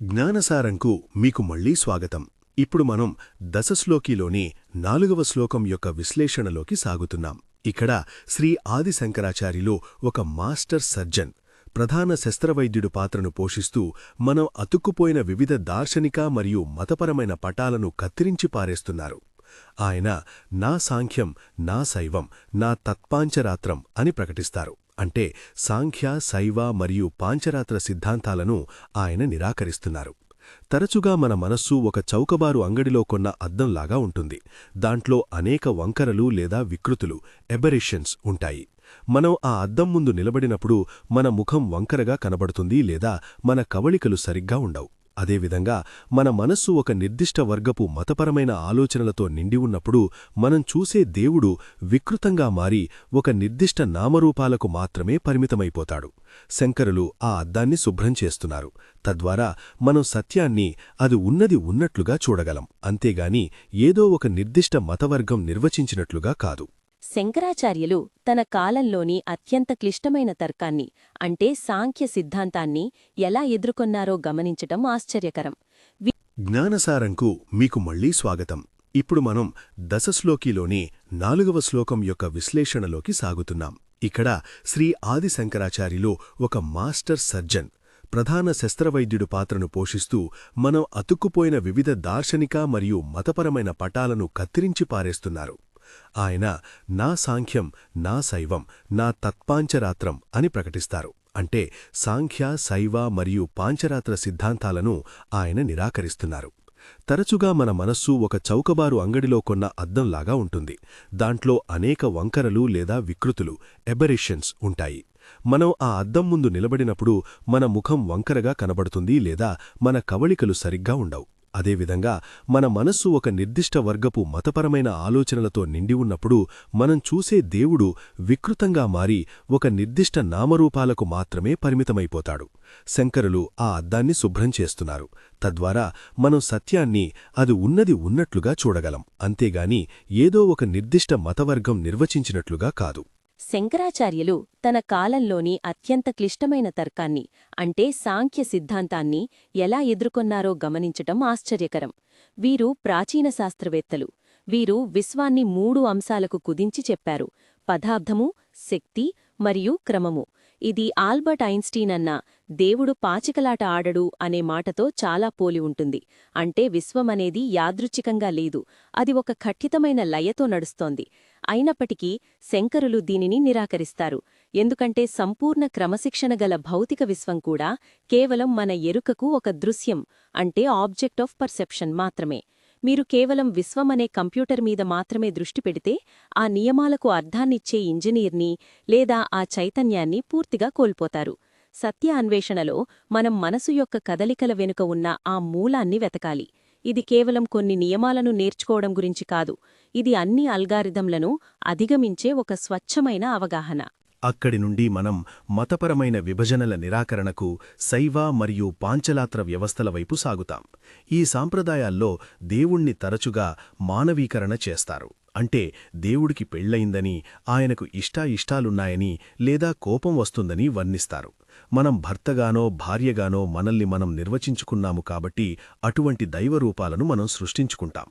జ్ఞానసారంకు మీకు మళ్ళీ స్వాగతం. ఇప్పుడు మనం దశశ్లోకిలోని నాలుగవ శ్లోకం యొక్క విశ్లేషణలోకి సాగుతున్నాం. ఇక్కడ శ్రీ ఆది శంకరాచార్యులు ఒక మాస్టర్ సర్జన్ ప్రధాన శస్త్రవైద్యుడు పాత్రను పోషిస్తూ మనం అతుక్కుపోయిన వివిధ దార్శనిక మరియు మతపరమైన పటాలను కత్తిరించి పారేస్తున్నారు. ఆయన నా సాంఖ్యం నా శైవం నా తత్పాంచరాత్రం అని ప్రకటిస్తారు. అంటే సాంఖ్య శైవ మరియు పాంచరాత్ర సిద్ధాంతాలను ఆయన నిరాకరిస్తున్నారు. తరచుగా మన మనస్సు ఒక చౌకబారు అంగడిలో కొన్న అద్దంలాగా ఉంటుంది. దాంట్లో అనేక వంకరలు లేదా వికృతులు ఎబరిషన్స్ ఉంటాయి. మనం ఆ అద్దం ముందు నిలబడినప్పుడు మన ముఖం వంకరగా కనబడుతుంది లేదా మన కవళికలు సరిగ్గా ఉండవు. అదేవిధంగా మన మనస్సు ఒక నిర్దిష్ట వర్గపు మతపరమైన ఆలోచనలతో నిండి ఉన్నప్పుడు మనం చూసే దేవుడు వికృతంగా మారి ఒక నిర్దిష్ట నామరూపాలకు మాత్రమే పరిమితమైపోతాడు. శంకరులు ఆ అద్దాన్ని శుభ్రం చేస్తున్నారు. తద్వారా మనం సత్యాన్ని అది ఉన్నది ఉన్నట్లుగా చూడగలం. అంతేగాని ఏదో ఒక నిర్దిష్ట మతవర్గం నిర్వచించినట్లుగా కాదు. శంకరాచార్యులు తన కాలంలోని అత్యంత క్లిష్టమైన తర్కాన్ని అంటే సాంఖ్య సిద్ధాంతాన్ని ఎలా ఎదుర్కొన్నారో గమనించటం ఆశ్చర్యకరం. జ్ఞానసారంకు మీకు మళ్ళీ స్వాగతం. ఇప్పుడు మనం దశశ్లోకిలోని నాలుగవ శ్లోకం యొక్క విశ్లేషణలోకి సాగుతున్నాం. ఇక్కడ శ్రీ ఆది శంకరాచార్యులు ఒక మాస్టర్ సర్జన్ ప్రధాన శస్త్రవైద్యుడు పాత్రను పోషిస్తూ మనం అతుక్కుపోయిన వివిధ దార్శనిక మరియు మతపరమైన పటాలను కత్తిరించి పారేస్తున్నారు. ఆయన నా సాంఖ్యం నా శైవం నా తత్పాంచరాత్రం అని ప్రకటిస్తారు. అంటే సాంఖ్య శైవ మరియు పాంచరాత్ర సిద్ధాంతాలను ఆయన నిరాకరిస్తున్నారు. తరచుగా మన మనస్సు ఒక చౌకబారు అంగడిలో కొన్న అద్దంలాగా ఉంటుంది. దాంట్లో అనేక వంకరలు లేదా వికృతులు ఎబరిషన్స్ ఉంటాయి. మనం ఆ అద్దం ముందు నిలబడినప్పుడు మన ముఖం వంకరగా కనబడుతుంది లేదా మన కవళికలు సరిగ్గా ఉండవు. అదేవిధంగా మన మనస్సు ఒక నిర్దిష్ట వర్గపు మతపరమైన ఆలోచనలతో నిండి ఉన్నప్పుడు మనం చూసే దేవుడు వికృతంగా మారి ఒక నిర్దిష్ట నామరూపాలకు మాత్రమే పరిమితమైపోతాడు. శంకరులు ఆ అద్దాన్ని శుభ్రం చేస్తున్నారు. తద్వారా మనం సత్యాన్ని అది ఉన్నది ఉన్నట్లుగా చూడగలం. అంతేగాని ఏదో ఒక నిర్దిష్ట మతవర్గం నిర్వచించినట్లుగా కాదు. శంకరాచార్యులు తన కాలంలోని అత్యంత క్లిష్టమైన తర్కాన్ని అంటే సాంఖ్య సిద్ధాంతాన్ని ఎలా ఎదుర్కొన్నారో గమనించటం ఆశ్చర్యకరం. వీరు ప్రాచీన శాస్త్రవేత్తలు. వీరు విశ్వాన్ని మూడు అంశాలకు కుదించి చెప్పారు. పదార్థము శక్తి మరియు క్రమము. ఇది ఆల్బర్ట్ ఐన్స్టీన్ అన్న దేవుడు పాచికలాట ఆడడు అనే మాటతో చాలా పోలి ఉంటుంది. అంటే విశ్వమనేది యాదృచ్ఛికంగా లేదు. అది ఒక ఖట్టితమైన లయతో నడుస్తోంది. అయినప్పటికీ శంకరులు దీనిని నిరాకరిస్తారు. ఎందుకంటే సంపూర్ణ క్రమశిక్షణ గల భౌతిక విశ్వం కూడా కేవలం మన ఎరుకకు ఒక దృశ్యం అంటే ఆబ్జెక్ట్ ఆఫ్ పర్సెప్షన్ మాత్రమే. మీరు కేవలం విశ్వమనే కంప్యూటర్ మీద మాత్రమే దృష్టి పెడితే ఆ నియమాలకు అర్థాన్నిచ్చే ఇంజనీర్ని లేదా ఆ చైతన్యాన్ని పూర్తిగా కోల్పోతారు. సత్య అన్వేషణలో మనం మనసు యొక్క కదలికల వెనుక ఉన్న ఆ మూలాన్ని వెతకాలి. ఇది కేవలం కొన్ని నియమాలను నేర్చుకోవడం గురించి కాదు. ఇది అన్ని అల్గారిథంలను అధిగమించే ఒక స్వచ్ఛమైన అవగాహన. అక్కడి నుండి మనం మతపరమైన విభజనల నిరాకరణకు శైవ మరియు పాంచలాత్ర వ్యవస్థల వైపు సాగుతాం. ఈ సాంప్రదాయాల్లో దేవుణ్ణి తరచుగా మానవీకరణ చేస్తారు. అంటే దేవుడికి పెళ్ళయిందని ఆయనకు ఇష్టాయిష్టాలున్నాయని లేదా కోపం వస్తుందని వర్ణిస్తారు. మనం భర్తగానో భార్యగానో మనల్ని మనం నిర్వచించుకున్నాము కాబట్టి అటువంటి దైవరూపాలను మనం సృష్టించుకుంటాం.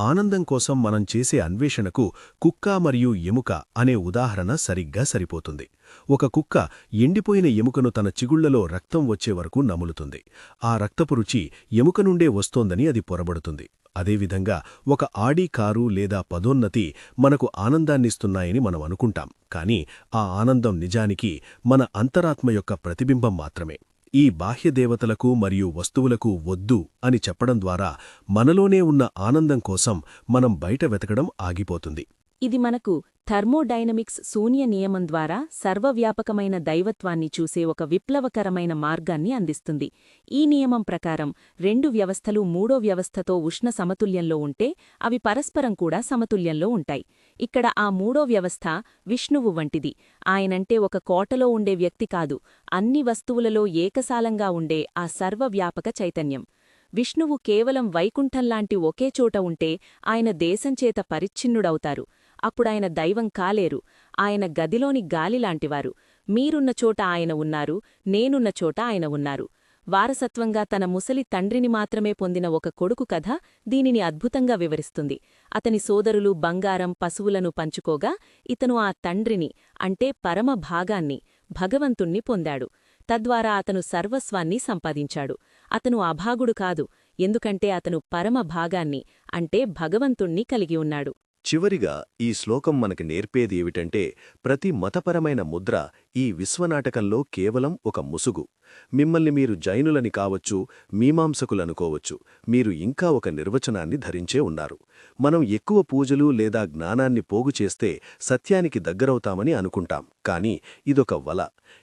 ఆనందం కోసం మనం చేసే అన్వేషణకు కుక్క మరియు ఎముక అనే ఉదాహరణ సరిగ్గా సరిపోతుంది. ఒక కుక్క ఎండిపోయిన ఎముకను తన చిగుళ్ళలో రక్తం వచ్చే వరకు నములుతుంది. ఆ రక్తపు రుచి ఎముక నుండే వస్తోందని అది పొరబడుతుంది. అదేవిధంగా ఒక ఆడీ కారు లేదా పదోన్నతి మనకు ఆనందాన్నిస్తున్నాయని మనం అనుకుంటాం. కాని ఆ ఆనందం నిజానికి మన అంతరాత్మ యొక్క ప్రతిబింబం మాత్రమే. ఈ బాహ్యదేవతలకు మరియు వస్తువులకు వద్దు అని చెప్పడం ద్వారా మనలోనే ఉన్న ఆనందం కోసం మనం బయట వెతకడం ఆగిపోతుంది. ఇది మనకు థర్మోడైనమిక్స్ శూన్య నియమం ద్వారా సర్వవ్యాపకమైన దైవత్వాన్ని చూసే ఒక విప్లవకరమైన మార్గాన్ని అందిస్తుంది. ఈ నియమం ప్రకారం రెండు వ్యవస్థలు మూడో వ్యవస్థతో ఉష్ణ సమతుల్యంలో ఉంటే అవి పరస్పరం కూడా సమతుల్యంలో ఉంటాయి. ఇక్కడ ఆ మూడో వ్యవస్థ విష్ణువు వంటిది. ఆయనంటే ఒక కోటలో ఉండే వ్యక్తి కాదు. అన్ని వస్తువులలో ఏకసాలంగా ఉండే ఆ సర్వవ్యాపక చైతన్యం. విష్ణువు కేవలం వైకుంఠంలాంటి ఒకే చోట ఉంటే ఆయన దేశంచేత పరిచ్ఛిన్నుడవుతారు. అప్పుడాయన దైవం కాలేరు. ఆయన గదిలోని గాలిలాంటివారు. మీరున్న చోట ఆయన ఉన్నారు నేనున్న చోట ఆయన ఉన్నారు. వారసత్వంగా తన ముసలి తండ్రిని మాత్రమే పొందిన ఒక కొడుకు కథ దీనిని అద్భుతంగా వివరిస్తుంది. అతని సోదరులు బంగారం పశువులను పంచుకోగా ఇతను ఆ తండ్రిని అంటే పరమ భాగాన్ని భగవంతుణ్ణి పొందాడు. తద్వారా అతను సర్వస్వాన్ని సంపాదించాడు. అతను అభాగుడు కాదు ఎందుకంటే అతను పరమ భాగాన్ని అంటే భగవంతుణ్ణి కలిగి ఉన్నాడు. చివరిగా ఈ శ్లోకం మనకి నేర్పేది ఏమిటంటే ప్రతి మతపరమైన ముద్ర ఈ విశ్వనాటకంలో కేవలం ఒక ముసుగు. మిమ్మల్ని మీరు జైనులని కావచ్చు మీమాంసకులనుకోవచ్చు మీరు ఇంకా ఒక నిర్వచనాన్ని ధరించే ఉన్నారు. మనం ఎక్కువ పూజలు లేదా జ్ఞానాన్ని పోగు చేస్తే సత్యానికి దగ్గరవుతామని అనుకుంటాం. కానీ ఇదొక వల.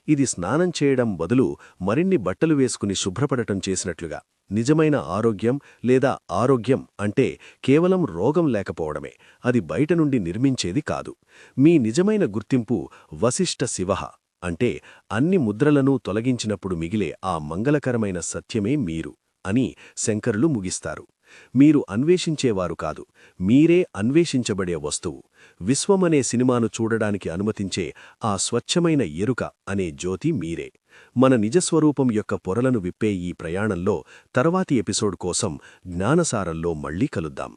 ఇది స్నానం చేయడం బదులు మరిన్ని బట్టలు వేసుకుని శుభ్రపడటం చేసినట్లుగా. నిజమైన ఆరోగ్యం లేదా ఆరోగ్యం అంటే కేవలం రోగం లేకపోవడమే అది బయట నుండి నిర్మించేది కాదు. మీ నిజమైన గుర్తింపు వశిష్ఠ శివ అంటే అన్ని ముద్రలను తొలగించినప్పుడు మిగిలే ఆ మంగళకరమైన సత్యమే మీరు అని శంకరులు ముగిస్తారు. మీరు అన్వేషించేవారు కాదు మీరే అన్వేషించబడే వస్తువు. విశ్వమనే సినిమాను చూడడానికి అనుమతించే ఆ స్వచ్ఛమైన ఎరుక అనే జ్యోతి మీరే. మన నిజస్వరూపం యొక్క పొరలను విప్పే ఈ ప్రయాణంలో తర్వాతి ఎపిసోడ్ కోసం జ్ఞానసారంలో మళ్ళీ కలుద్దాం.